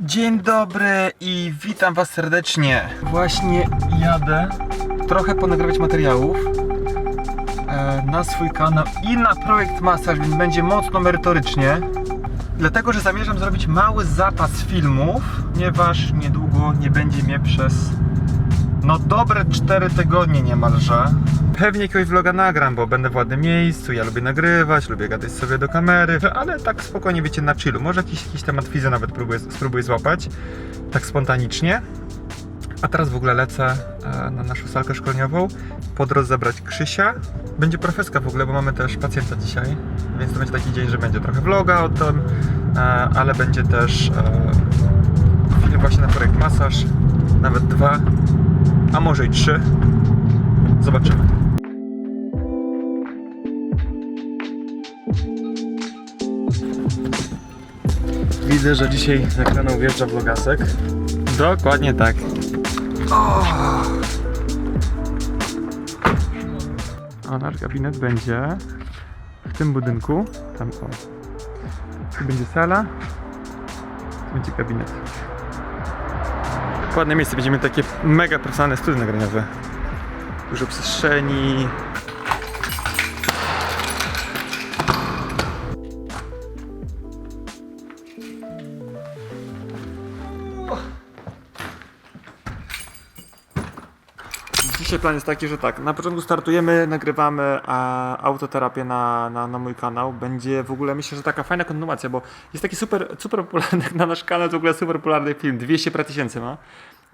Dzień dobry i witam Was serdecznie. Właśnie jadę trochę ponagrywać materiałów e, na swój kanał i na projekt Masaż, więc będzie mocno merytorycznie. Dlatego, że zamierzam zrobić mały zapas filmów, ponieważ niedługo nie będzie mnie przez no dobre 4 tygodnie niemalże. Pewnie jakiegoś vloga nagram, bo będę w ładnym miejscu, ja lubię nagrywać, lubię gadać sobie do kamery, ale tak spokojnie, wiecie, na chillu. Może jakiś, jakiś temat widzę nawet próbuję, spróbuję złapać, tak spontanicznie. A teraz w ogóle lecę e, na naszą salkę szkoleniową, po drodze zabrać Krzysia. Będzie profeska w ogóle, bo mamy też pacjenta dzisiaj, więc to będzie taki dzień, że będzie trochę vloga o tym, e, ale będzie też e, film właśnie na projekt masaż, nawet dwa, a może i trzy. Zobaczymy. Widzę, że dzisiaj na kanał wjeżdża vlogasek. Dokładnie tak. O, nasz gabinet będzie w tym budynku. Tam o. Tu będzie sala. Tu będzie gabinet. Ładne miejsce. Będziemy takie mega profesjonalne studio nagraniowe. Dużo przestrzeni. Dzisiaj plan jest taki, że tak, na początku startujemy, nagrywamy a, autoterapię na, na, na mój kanał. Będzie w ogóle, myślę, że taka fajna kontynuacja, bo jest taki super, super popularny, na nasz kanał w ogóle super popularny film, 200 parę tysięcy ma.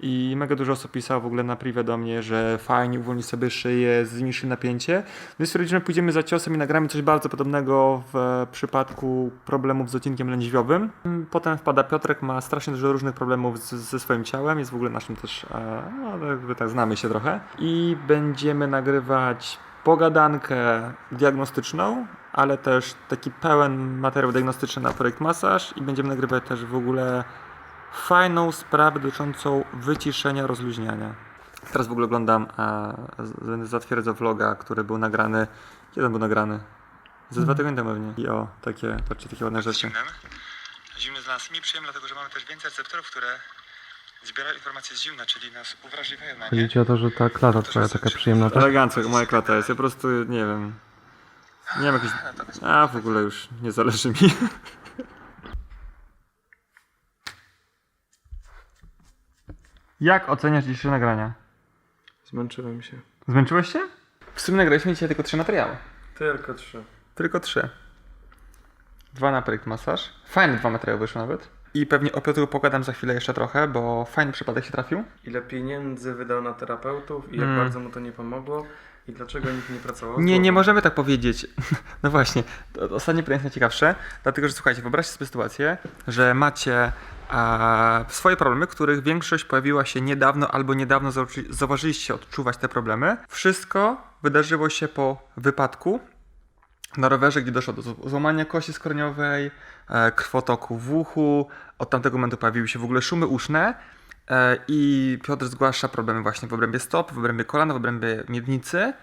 I mega dużo osób pisało w ogóle na privie do mnie, że fajnie uwolni sobie szyję, zmniejszy napięcie. My stwierdziliśmy, że pójdziemy za ciosem i nagramy coś bardzo podobnego w przypadku problemów z odcinkiem lędźwiowym. Potem wpada Piotrek, ma strasznie dużo różnych problemów z, ze swoim ciałem, jest w ogóle naszym też, e, no jakby tak znamy się trochę. I będziemy nagrywać pogadankę diagnostyczną, ale też taki pełen materiał diagnostyczny na projekt masaż i będziemy nagrywać też w ogóle fajną sprawę dotyczącą wyciszenia, rozluźniania. Teraz w ogóle oglądam e, zatwierdzę vloga, który był nagrany. Kiedy on był nagrany? Ze dwa tygodnie temu pewnie. I o, takie, patrzcie, takie ładne rzeczy. Zimnem. Zimny dla nas mi przyjemny, dlatego że mamy też więcej receptorów, które zbierają informacje z zimna, czyli nas uwrażliwiają na Chodzi ci o to, że ta klata twoja taka przyjemna, tak? Elegancko, moja klata jest. Ja po prostu nie wiem. Nie mam jakiejś. A w ogóle już nie zależy mi. Jak oceniasz dzisiejsze nagrania? Zmęczyłem się. Zmęczyłeś się? W sumie nagraliśmy dzisiaj tylko trzy materiały. Tylko trzy. Tylko trzy. Dwa na projekt masaż. Fajne dwa materiały wyszły nawet. I pewnie o Piotrku pogadam za chwilę jeszcze trochę, bo fajny przypadek się trafił. Ile pieniędzy wydał na terapeutów i jak Mm. bardzo mu to nie pomogło i dlaczego nikt nie pracował Nie, nie możemy tak powiedzieć. No właśnie, to to ostatnie pytanie jest najciekawsze, dlatego że słuchajcie, wyobraźcie sobie sytuację, że macie a, swoje problemy, których większość pojawiła się niedawno albo niedawno zauważyliście odczuwać te problemy. Wszystko wydarzyło się po wypadku na rowerze, gdzie doszło do złamania kości skroniowej, e, krwotoku w uchu. Od tamtego momentu pojawiły się w ogóle szumy uszne. E, I Piotr zgłasza problemy właśnie w obrębie stop, w obrębie kolana, w obrębie miednicy.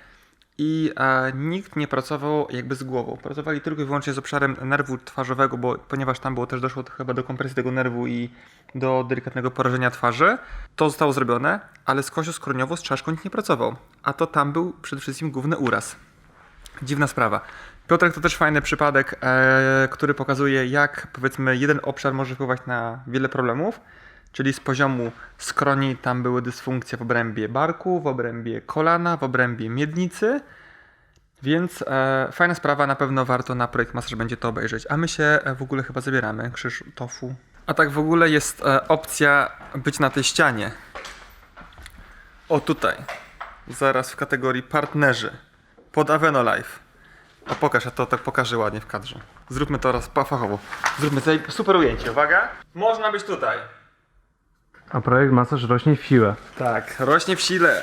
I e, nikt nie pracował jakby z głową. Pracowali tylko i wyłącznie z obszarem nerwu twarzowego, bo ponieważ tam było też doszło chyba do kompresji tego nerwu i do delikatnego porażenia twarzy. To zostało zrobione, ale z kością skroniową z czaszką nikt nie pracował. A to tam był przede wszystkim główny uraz. Dziwna sprawa. Piotrek to też fajny przypadek, e, który pokazuje, jak powiedzmy jeden obszar może wpływać na wiele problemów. Czyli z poziomu skroni tam były dysfunkcje w obrębie barku, w obrębie kolana, w obrębie miednicy. Więc e, fajna sprawa, na pewno warto na projekt masaż będzie to obejrzeć. A my się e, w ogóle chyba zabieramy, krzyż tofu. A tak w ogóle jest e, opcja być na tej ścianie. O tutaj. Zaraz w kategorii partnerzy. Pod Aveno Live. O pokaż, ja to tak pokażę ładnie w kadrze. Zróbmy to raz fachowo. Zróbmy tutaj super ujęcie, uwaga. Można być tutaj. A projekt masaż rośnie w siłę. Tak, rośnie w sile.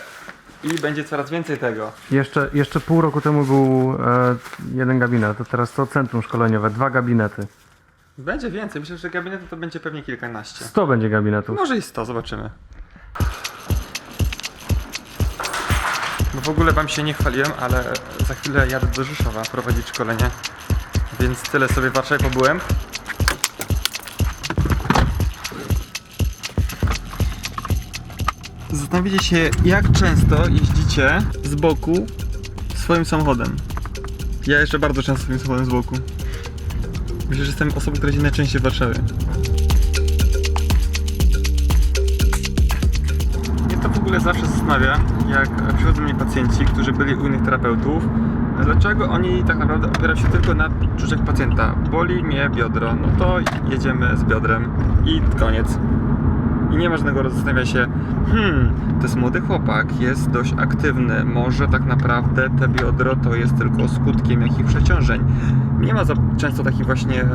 I będzie coraz więcej tego. Jeszcze, jeszcze pół roku temu był e, jeden gabinet, a teraz to centrum szkoleniowe, dwa gabinety. Będzie więcej. Myślę, że gabinetu to będzie pewnie kilkanaście. 100 będzie gabinetów. Może i 100, zobaczymy. w ogóle Wam się nie chwaliłem, ale za chwilę jadę do Rzeszowa prowadzić szkolenie, więc tyle sobie w Warszawie pobyłem. Zastanawiacie się, jak często jeździcie z boku swoim samochodem. Ja jeszcze bardzo często swoim samochodem z boku. Myślę, że jestem osobą, która jeździ najczęściej w Warszawie. Zastanawia, jak przychodzą mnie pacjenci, którzy byli u innych terapeutów, dlaczego oni tak naprawdę opierają się tylko na czuciach pacjenta. Boli mnie biodro, no to jedziemy z biodrem i koniec. I nie ma żadnego zastanawiania się, hmm, to jest młody chłopak, jest dość aktywny, może tak naprawdę te biodro to jest tylko skutkiem jakichś przeciążeń. Nie ma za często takich właśnie e,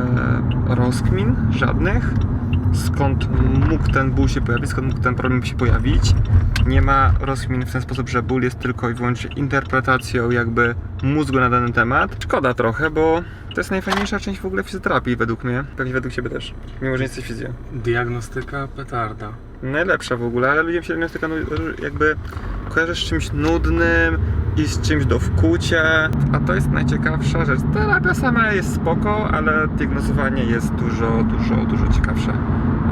rozkmin, żadnych, skąd mógł ten ból się pojawić, skąd mógł ten problem się pojawić. Nie ma rozkmin w ten sposób, że ból jest tylko i wyłącznie interpretacją jakby mózgu na dany temat. Szkoda trochę, bo to jest najfajniejsza część w ogóle fizjoterapii według mnie, pewnie według Ciebie też, mimo że nie jesteś fizjo. Diagnostyka petarda. Najlepsza w ogóle, ale ludziom się diagnostyka nu- jakby kojarzy z czymś nudnym i z czymś do wkucia, a to jest najciekawsza rzecz. Terapia sama jest spoko, ale diagnozowanie jest dużo, dużo, dużo ciekawsze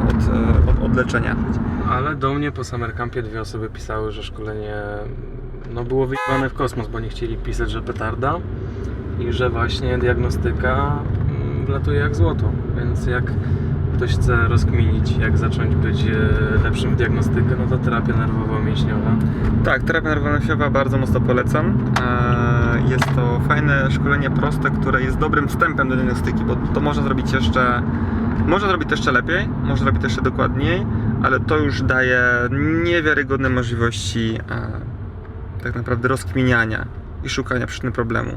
od, e, od, od leczenia. Ale do mnie po Summercampie dwie osoby pisały, że szkolenie no, było wyjebane w kosmos, bo nie chcieli pisać, że petarda i że właśnie diagnostyka mm, wlatuje jak złoto. Więc jak ktoś chce rozkminić, jak zacząć być e, lepszym w diagnostykę, no to terapia nerwowo-mięśniowa. Tak, terapia nerwowo bardzo mocno polecam. Eee, Jest to fajne szkolenie proste, które jest dobrym wstępem do diagnostyki, bo to można zrobić jeszcze, można zrobić jeszcze lepiej, można zrobić jeszcze dokładniej, ale to już daje niewiarygodne możliwości e, tak naprawdę rozkminiania i szukania przyczyny problemu.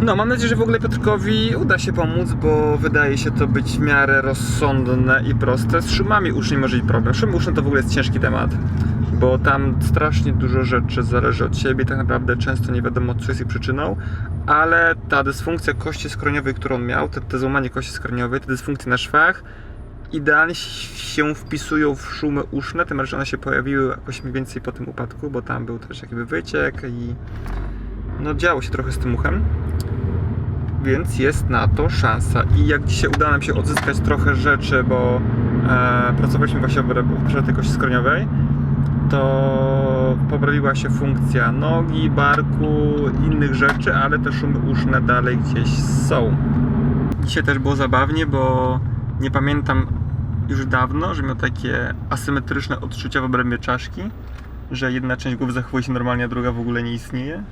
No, mam nadzieję, że w ogóle Piotrkowi uda się pomóc, bo wydaje się to być w miarę rozsądne i proste. Z szumami usznymi może być problem. Szumy uszne to w ogóle jest ciężki temat bo tam strasznie dużo rzeczy zależy od siebie, tak naprawdę często nie wiadomo co jest ich przyczyną, ale ta dysfunkcja kości skroniowej, którą miał, te, te złamanie kości skroniowej, te dysfunkcje na szwach, idealnie się wpisują w szumy uszne, tym bardziej one się pojawiły jakoś mniej więcej po tym upadku, bo tam był też jakby wyciek i no działo się trochę z tym uchem. Więc jest na to szansa. I jak dzisiaj uda nam się odzyskać trochę rzeczy, bo e, pracowaliśmy właśnie w obszarze kości skroniowej, to poprawiła się funkcja nogi, barku, innych rzeczy, ale te szumy uszne dalej gdzieś są. Dzisiaj też było zabawnie, bo nie pamiętam już dawno, że miał takie asymetryczne odczucia w obrębie czaszki, że jedna część głowy zachowuje się normalnie, a druga w ogóle nie istnieje.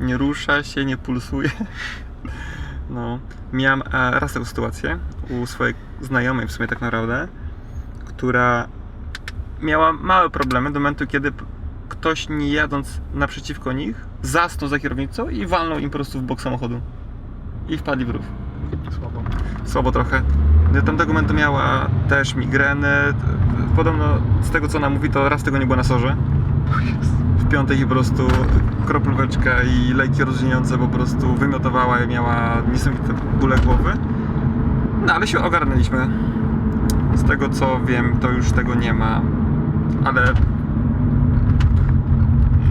Nie rusza się, nie pulsuje. No, miałem e, raz taką sytuację u swojej znajomej w sumie tak naprawdę, która miała małe problemy do momentu, kiedy ktoś nie jadąc naprzeciwko nich zasnął za kierownicą i walnął im po prostu w bok samochodu. I wpadli w rów. Słabo. Słabo trochę. Do tamtego momentu miała też migreny. Podobno z tego co ona mówi, to raz tego nie było na sorze. Piątek i po prostu kroplóweczka i leki rozdzieniające po prostu wymiotowała i miała niesamowite bóle głowy. No ale się ogarnęliśmy. Z tego co wiem, to już tego nie ma. Ale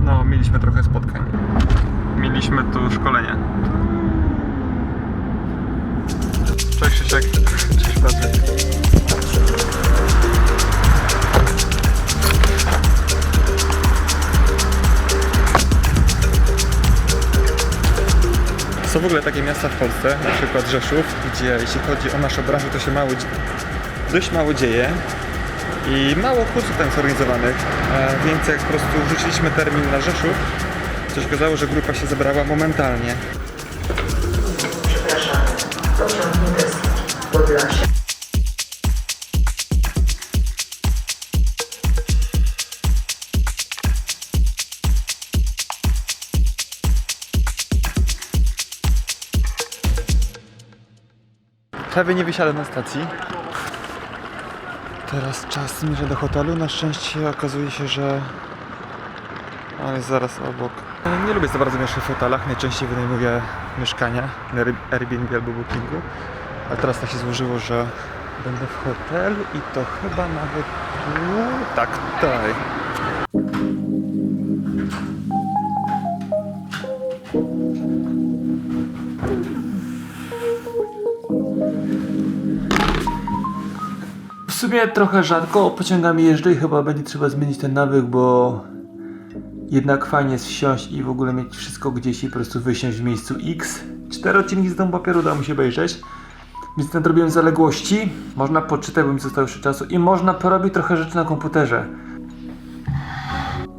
no, mieliśmy trochę spotkań. Mieliśmy tu szkolenie. Cześć Krzysiek. Cześć Patryk. W ogóle takie miasta w Polsce, na przykład Rzeszów, gdzie jeśli chodzi o naszą branżę, to się mało, dość mało dzieje i mało kursów tam jest organizowanych, e, więc jak po prostu wrzuciliśmy termin na Rzeszów, to się okazało, że grupa się zebrała momentalnie. Przepraszam, pociąg. Podlasie. Prawie nie wysiadłem na stacji. Teraz czas zmierza do hotelu. Na szczęście okazuje się, że on jest zaraz obok. Nie lubię za bardzo mieszkać w hotelach. Najczęściej wynajmuję mieszkania na Air- Airbnb albo Bookingu. A teraz tak się złożyło, że będę w hotelu i to chyba nawet tu. Tak, tutaj. Sumie trochę rzadko pociągami jeżdżę i chyba będzie trzeba zmienić ten nawyk, bo jednak fajnie jest wsiąść i w ogóle mieć wszystko gdzieś i po prostu wysiąść w miejscu X. Cztery odcinki z domu papieru udało mi się obejrzeć. Więc nadrobiłem zaległości. Można poczytać, bo mi zostało jeszcze czasu i można porobić trochę rzeczy na komputerze.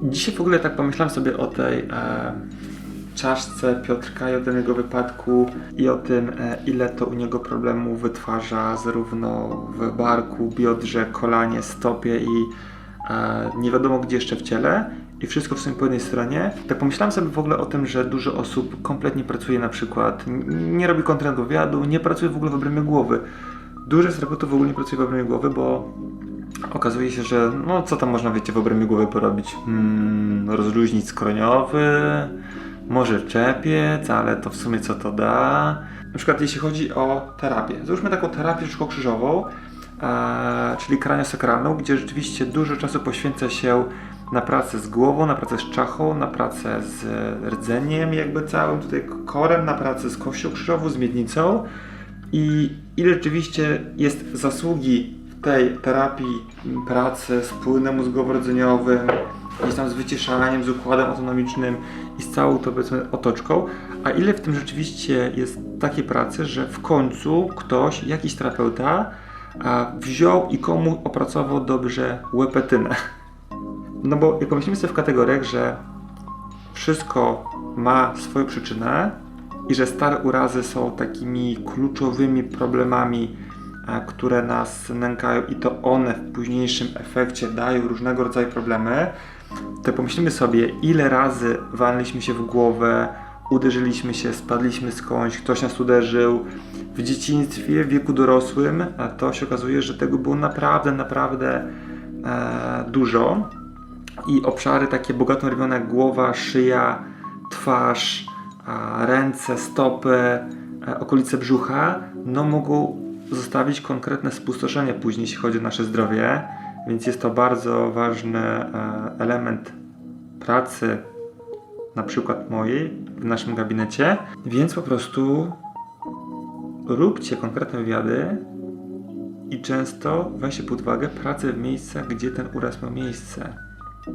Dzisiaj w ogóle tak pomyślałem sobie o tej e, czaszce Piotrka i o tym jego wypadku i o tym, e, ile to u niego problemów wytwarza zarówno w barku, biodrze, kolanie, stopie i e, nie wiadomo gdzie jeszcze w ciele. I wszystko w sumie po jednej stronie. Tak pomyślałem sobie w ogóle o tym, że dużo osób kompletnie pracuje na przykład, nie robi kontrolnego wywiadu, nie pracuje w ogóle w obrębie głowy. Dużo terapeutów w ogóle nie pracuje w obrębie głowy, bo okazuje się, że no co tam można wiecie w obrębie głowy porobić? Hmm, rozluźnić skroniowy, może czepiec, ale to w sumie co to da? Na przykład jeśli chodzi o terapię. Załóżmy taką terapię szkokrzyżową, e, czyli kraniosakralną, gdzie rzeczywiście dużo czasu poświęca się na pracę z głową, na pracę z czachą, na pracę z rdzeniem jakby całym tutaj korem, na pracę z kością krzyżową, z miednicą i ile rzeczywiście jest zasługi tej terapii pracy z płynem mózgowo-rdzeniowym, gdzieś tam z wyciszaniem, z układem autonomicznym i z całą to powiedzmy otoczką, a ile w tym rzeczywiście jest takiej pracy, że w końcu ktoś, jakiś terapeuta wziął i komu opracował dobrze łepetynę. No bo jak pomyślimy sobie w kategoriach, że wszystko ma swoją przyczynę i że stare urazy są takimi kluczowymi problemami, które nas nękają i to one w późniejszym efekcie dają różnego rodzaju problemy, to pomyślimy sobie, ile razy waliliśmy się w głowę, uderzyliśmy się, spadliśmy skądś, ktoś nas uderzył. W dzieciństwie, w wieku dorosłym, to się okazuje, że tego było naprawdę, naprawdę e, dużo i obszary takie bogato robione jak głowa, szyja, twarz, a, ręce, stopy, e, okolice brzucha, no mogą zostawić konkretne spustoszenie później, jeśli chodzi o nasze zdrowie, więc jest to bardzo ważny e, element pracy, na przykład mojej, w naszym gabinecie, więc po prostu róbcie konkretne wywiady i często weźcie pod uwagę pracę w miejscach, gdzie ten uraz miał miejsce.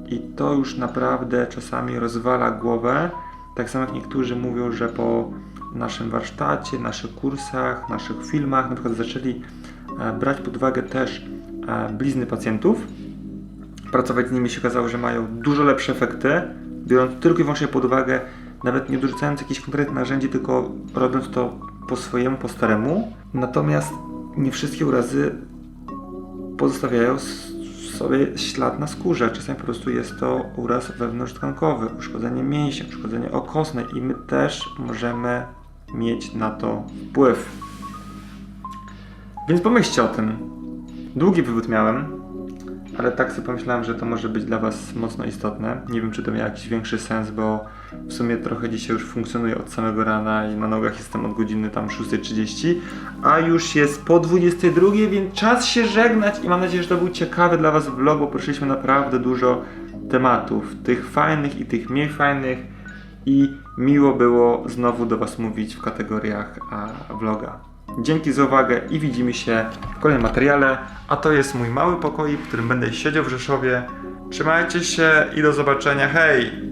I to już naprawdę czasami rozwala głowę. Tak samo jak niektórzy mówią, że po naszym warsztacie, naszych kursach, naszych filmach na przykład zaczęli e, brać pod uwagę też e, blizny pacjentów. Pracować z nimi się okazało, że mają dużo lepsze efekty, biorąc tylko i wyłącznie pod uwagę, nawet nie dorzucając jakichś konkretnych narzędzi, tylko robiąc to po swojemu, po staremu. Natomiast nie wszystkie urazy pozostawiają sobie ślad na skórze. Czasami po prostu jest to uraz wewnątrztkankowy, uszkodzenie mięśni, uszkodzenie okostne i my też możemy mieć na to wpływ. Więc pomyślcie o tym. Długi wywód miałem, ale tak sobie pomyślałem, że to może być dla Was mocno istotne. Nie wiem, czy to miał jakiś większy sens, bo w sumie trochę dzisiaj już funkcjonuję od samego rana i na nogach jestem od godziny tam 6.30, a już jest po 22, więc czas się żegnać i mam nadzieję, że to był ciekawy dla Was vlog, bo poruszyliśmy naprawdę dużo tematów, tych fajnych i tych mniej fajnych i miło było znowu do Was mówić w kategoriach vloga. Dzięki za uwagę i widzimy się w kolejnym materiale, a to jest mój mały pokoik, w którym będę siedział w Rzeszowie. Trzymajcie się i do zobaczenia, hej!